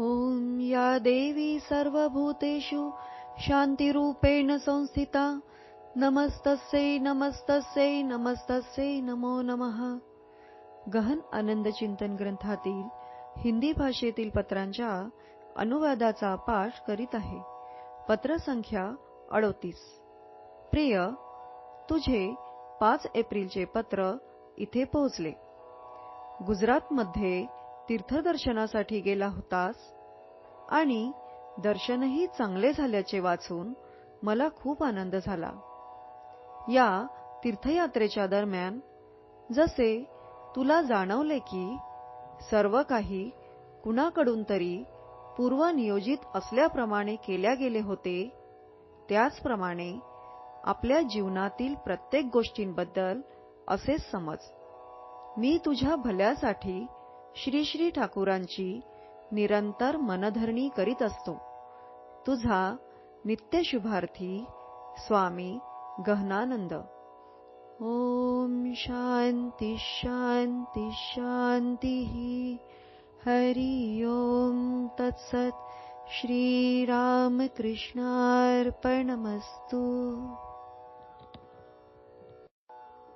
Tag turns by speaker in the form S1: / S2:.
S1: ॐ या देवी सर्वभूतेषु शान्तिरूपेण संस्थिता। नमस्तस्यै नमस्तस्यै नमस्तस्यै नमो नमः। गहन आनंद चिंतन ग्रंथातील हिंदी भाषेतील पत्रांच्या अनुवादाचा पाठ करीत आहे. पत्र संख्या अडोतीस. प्रिय तुझे पाच एप्रिलचे पत्र इथे पोहोचले. गुजरातमध्ये तीर्थदर्शनासाठी गेला होतास? आणि दर्शनही चांगले झाल्याचे वाचून मला खूप आनंद झाला. या तीर्थयात्रेच्या दरम्यान जसे तुला जाणवले की सर्व काही कुणाकडून तरी पूर्वनियोजित असल्याप्रमाणे केल्या गेले होते त्याचप्रमाणे आपल्या जीवनातील प्रत्येक गोष्टींबद्दल असेच समज. मी तुझ्या भल्यासाठी श्री श्री ठाकूरांची निरंतर मनधरणी करीत असतो. तुझा नित्यशुभार्थी स्वामी गहनानंद. ओम शांती शांती शांती हरि ओम तत्सत श्रीरामकृष्णार्पणमस्तु